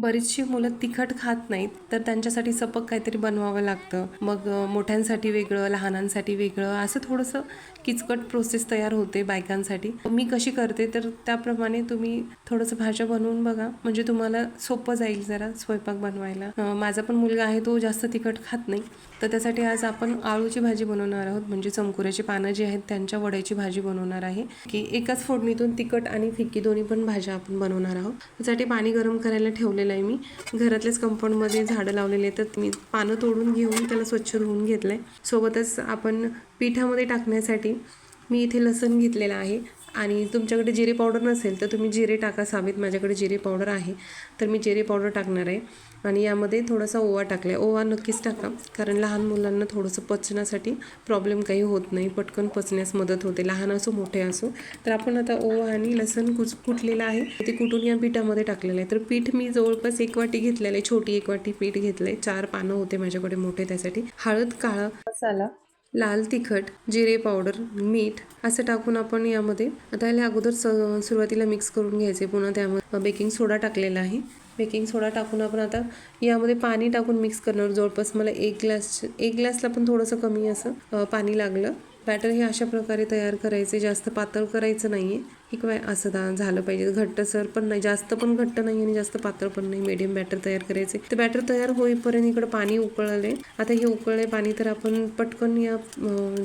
बरीचशी मुलं तिखट खात नाहीत तर त्यांच्यासाठी सपक काहीतरी बनवावं लागतं. मग मोठ्यांसाठी वेगळं लहानांसाठी वेगळं असं थोडंसं किचकट प्रोसेस तयार होते बायकांसाठी. मी कशी करते तर त्याप्रमाणे तुम्ही थोडंसं भाज्या बनवून बघा. म्हणजे तुम्हाला सोपं जाईल जरा स्वयंपाक बनवायला. माझा पण मुलगा आहे तो जास्त तिखट खात नाही. तर त्यासाठी आज आपण आळूची भाजी बनवणार आहोत. म्हणजे चमकुऱ्याची पानं जी आहेत त्यांच्या वड्याची भाजी बनवणार आहे. की एकाच फोडणीतून तिखट आणि फिक्की दोन्ही पण भाज्या आपण बनवणार आहोत. त्यासाठी पाणी गरम करायला ठेवलेलं आहे मी. घरातल्याच कंपाऊंडमध्ये झाडं लावलेले आहेत तर मी पानं तोडून घेऊन त्याला स्वच्छ धुवून घेतलं आहे सोबतच आपण पिठामध्ये टाकण्यासाठी मी इथे लसण घेतलेलं आहे. आणि तुमच्याकडे जिरे पावडर नसेल तर तुम्ही जिरे टाका. साबीत माझ्याकडे जिरे पावडर आहे. तर मी जिरे पावडर टाकणार आहे. आणि यामध्ये थोडासा ओवा टाकला आहे ओवा नक्कीच टाका. कारण लहान मुलांना थोडंसं पचण्यासाठी प्रॉब्लेम काही होत नाही. पटकन पचण्यास मदत होते. लहान असो मोठे असो. तर आपण आता ओवा आणि लसण कुच कुटलेलं आहे ते कुटून या पिठामध्ये टाकलेलं आहे. तर पीठ मी जवळपास एक वाटी घेतलेलं आहे. छोटी एक वाटी पीठ घेतलं आहे चार पानं होते माझ्याकडे मोठे त्यासाठी. हळद काळा मसाला लाल तिखट जिरे पावडर मीठ असं टाकून आपण यामध्ये आता याला अगोदर स सुरुवातीला मिक्स करून घ्यायचे. पुन्हा त्यामध्ये बेकिंग सोडा टाकलेला आहे. बेकिंग सोडा टाकून आपण आता यामध्ये पाणी टाकून मिक्स करणार. जवळपास मला एक ग्लास एक ग्लासला पण थोडंसं कमी असं पाणी लागलं. बॅटर हे अशा प्रकारे तयार करायचे. जास्त पातळ करायचं नाही आहे की काय असं दा झालं पाहिजे. घट्टसर पण नाही जास्त पण घट्ट नाही आणि जास्त पातळ पण नाही. मीडियम बॅटर तयार करायचे. ते बॅटर तयार होईपर्यंत इकडं पाणी उकळले. आता हे उकळले पाणी तर आपण पटकन या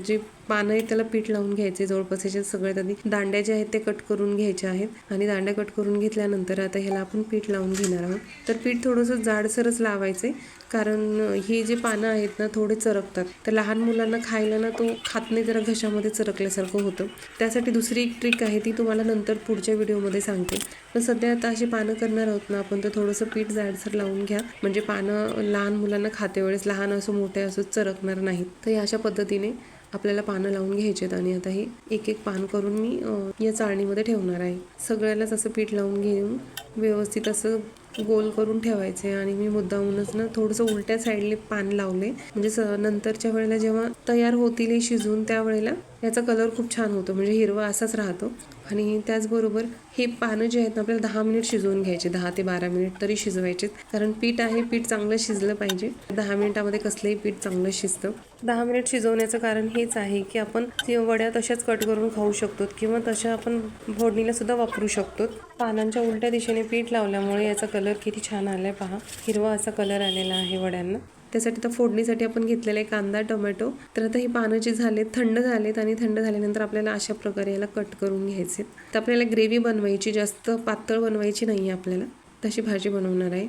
जे पानं आहे त्याला पीठ लावून घ्यायचे. जवळपास याचे सगळ्यात आधी दांड्या ज्या आहेत ते कट करून घ्यायच्या आहेत. आणि दांड्या कट करून घेतल्यानंतर आता ह्याला आपण पीठ लावून घेणार आहोत. तर पीठ थोडंसं जाडसरच लावायचे. कारण हे जे पानं आहेत ना थोडे चरकतात. तर लहान मुलांना खायला ना तो खात नाही जरा घशामध्ये चरकल्यासारखं होतं. त्यासाठी दुसरी एक ट्रिक आहे ती तुम्हाला नंतर पुढच्या व्हिडिओमध्ये सांगते. पण सध्या आता अशी पानं करणार आहोत ना आपण तर थोडंसं पीठ जाडसर लावून घ्या. म्हणजे पानं लहान मुलांना खाते वेळेस लहान असो मोठे असो चरकणार नाहीत. तर या अशा पद्धतीने आपल्याला पानं लावून घ्यायचेत आणि आता हे एक एक पान करून मी या चाळणीमध्ये ठेवणार आहे. सगळ्यालाच असं पीठ लावून घेऊन व्यवस्थित असं गोल करून ठेवायचे आणि मी मुद्दामूनच ना थोडंसं उलट्या साईडले पान लावले. म्हणजे स नंतरच्या वेळेला जेव्हा तयार होतील हे शिजून त्यावेळेला याचा कलर खूप छान होतो. म्हणजे हिरवा असाच राहतो. आणि त्याचबरोबर हे पानं जे आहेत ना आपल्याला दहा मिनिट शिजवून घ्यायचे. दहा ते बारा मिनिट तरी शिजवायचे कारण पीठ आहे पीठ चांगलं शिजलं पाहिजे. दहा मिनिटामध्ये कसलंही पीठ चांगलं शिजतं. दहा मिनिट शिजवण्याचं कारण हेच आहे की आपण वड्या तशाच कट करून खाऊ शकतो किंवा तशा आपण फोडणीला सुद्धा वापरू शकतो. पानांच्या उलट्या दिशेने पीठ लावल्यामुळे याचा कलर किती छान आलाय पहा. हिरवा असा कलर आलेला आहे वड्यांना. त्यासाठी तर फोडणीसाठी आपण घेतलेला आहे कांदा टोमॅटो. तर आता ही पानं जी झालेत थंड झालेत आणि थंड झाल्यानंतर आपल्याला अशा प्रकारे याला कट करून घ्यायचे तर आपल्याला ग्रेव्ही बनवायची जास्त पातळ बनवायची नाही आहे आपल्याला. तशी भाजी बनवणार आहे.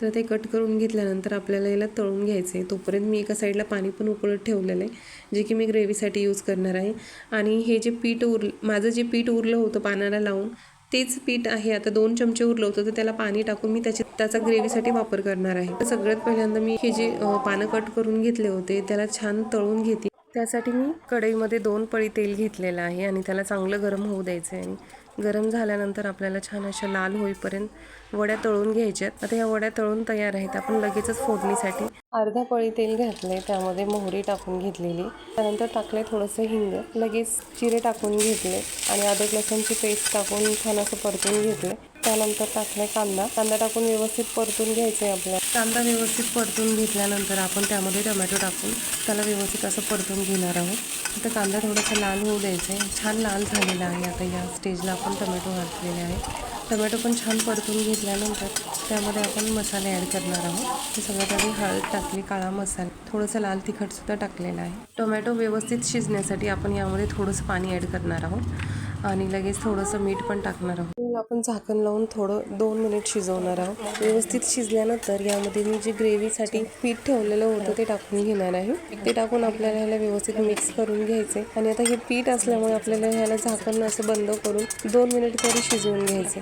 तर ते कट करून घेतल्यानंतर आपल्याला याला तळून घ्यायचं आहे तोपर्यंत मी एका साईडला पाणी पण उकळत ठेवलेलं आहे जे की मी ग्रेव्हीसाठी यूज करणार आहे. आणि हे जे पीठ उर माझं जे पीठ उरलं होतं पानाला लावून तेच पीठ आहे. आता दोन चमचे उरलं होतं तर त्याला पाणी टाकून मी त्याची त्याचा ग्रेव्हीसाठी वापर करणार आहे. तर सगळ्यात पहिल्यांदा मी हे जे पानं कट करून घेतले होते त्याला छान तळून घेते. त्यासाठी मी कढईमध्ये दोन पळी तेल घेतलेलं आहे आणि त्याला चांगलं गरम होऊ द्यायचं आहे आणि गरम झाल्यानंतर आपल्याला छान अशा लाल होईपर्यंत वड्या तळून घ्यायच्यात आता या वड्या तळून तयार आहेत. आपण लगेचच फोडणीसाठी अर्धा पळी तेल घातले त्यामध्ये मोहरी टाकून घेतलेली. त्यानंतर टाकले थोडंसं हिंग. लगेच जिरे टाकून घेतले. आणि अदरक लसूणची पेस्ट टाकून छान असं परतून घेतले त्यानंतर टाकले कांदा. कांदा टाकून व्यवस्थित परतून घ्यायचं आहे आपल्याला. कांदा व्यवस्थित परतून घेतल्यानंतर आपण त्यामध्ये टोमॅटो टाकून त्याला व्यवस्थित असं परतून घेणार आहोत. आता कांदा थोडासा लाल होऊ द्यायचा आहे छान लाल झालेला आहे आता या स्टेजला आपण टोमॅटो घातलेले आहे. टोमॅटो पण छान परतून घेतल्यानंतर त्यामध्ये आपण मसाले ॲड करणार आहोत. ते सगळ्यात आधी हळद टाकली काळा मसाला थोडंसं लाल तिखटसुद्धा टाकलेलं आहे. टोमॅटो व्यवस्थित शिजण्यासाठी आपण यामध्ये थोडंसं पाणी ॲड करणार आहोत. आणि लगेच थोडंसं मीठ पण टाकणार आहोत. आपण झाकण लावून थोडं दोन मिनिट शिजवणार आहोत. व्यवस्थित शिजल्यानंतर यामध्ये मी जे ग्रेव्हीसाठी पीठ ठेवलेलं होतं ते टाकून घेणार आहे. ते टाकून आपल्याला ह्याला व्यवस्थित मिक्स करून घ्यायचे आणि आता हे पीठ असल्यामुळे आपल्याला ह्याला झाकण असं बंद करून दोन मिनिट तरी शिजवून घ्यायचे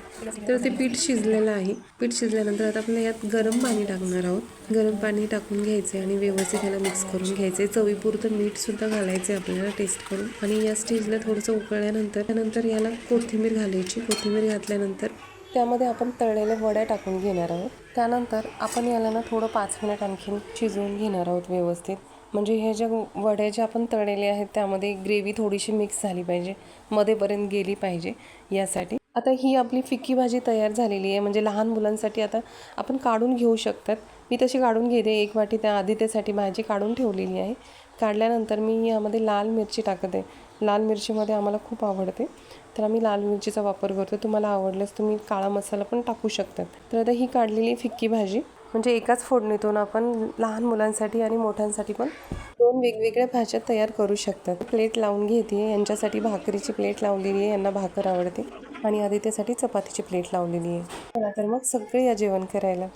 तर ते पीठ शिजलेलं आहे. पीठ शिजल्यानंतर आता आपण यात गरम पाणी टाकणार आहोत. गरम पाणी टाकून घ्यायचे आणि व्यवस्थित ह्याला मिक्स करून घ्यायचे चवीपुरतं मीठ सुद्धा घालायचे आपल्याला टेस्ट करून. आणि या स्टेजला थोडंसं उकळल्यानंतर त्यानंतर याला कोथिंबीर घालायची. कोथिंबीर घातल्यानंतर त्यामध्ये आपण तळलेल्या वड्या टाकून घेणार आहोत. त्यानंतर आपण याला ना थोडं पाच मिनिट आणखीन शिजवून घेणार आहोत व्यवस्थित. म्हणजे ह्या ज्या वड्या ज्या आपण तळलेल्या आहेत त्यामध्ये ग्रेव्ही थोडीशी मिक्स झाली पाहिजे. मध्येपर्यंत गेली पाहिजे यासाठी. आता ही आपली फिक्की भाजी तयार झालेली आहे. म्हणजे लहान मुलांसाठी आता आपण काढून घेऊ शकतात. मी तशी काढून घेते. एक वाटी त्या आदित्यासाठी भाजी काढून ठेवलेली आहे. काढल्यानंतर मी यामध्ये लाल मिरची टाकत. आहे लाल मिरचीमध्ये आम्हाला खूप आवडते. तर आम्ही लाल मिरचीचा वापर करतो. तुम्हाला आवडल्यास तुम्ही काळा मसाला पण टाकू शकतात तर आता ही काढलेली फिक्की भाजी. म्हणजे एकाच फोडणीतून आपण लहान मुलांसाठी आणि मोठ्यांसाठी पण दोन वेगवेगळ्या भाज्या तयार करू शकतात. प्लेट लावून घेते. यांच्यासाठी भाकरीची प्लेट लावलेली आहे. यांना भाकर आवडते. आणि आदित्यसाठी चपातीची प्लेट लावलेली आहे. तर मग सगळे या जेवण करायला.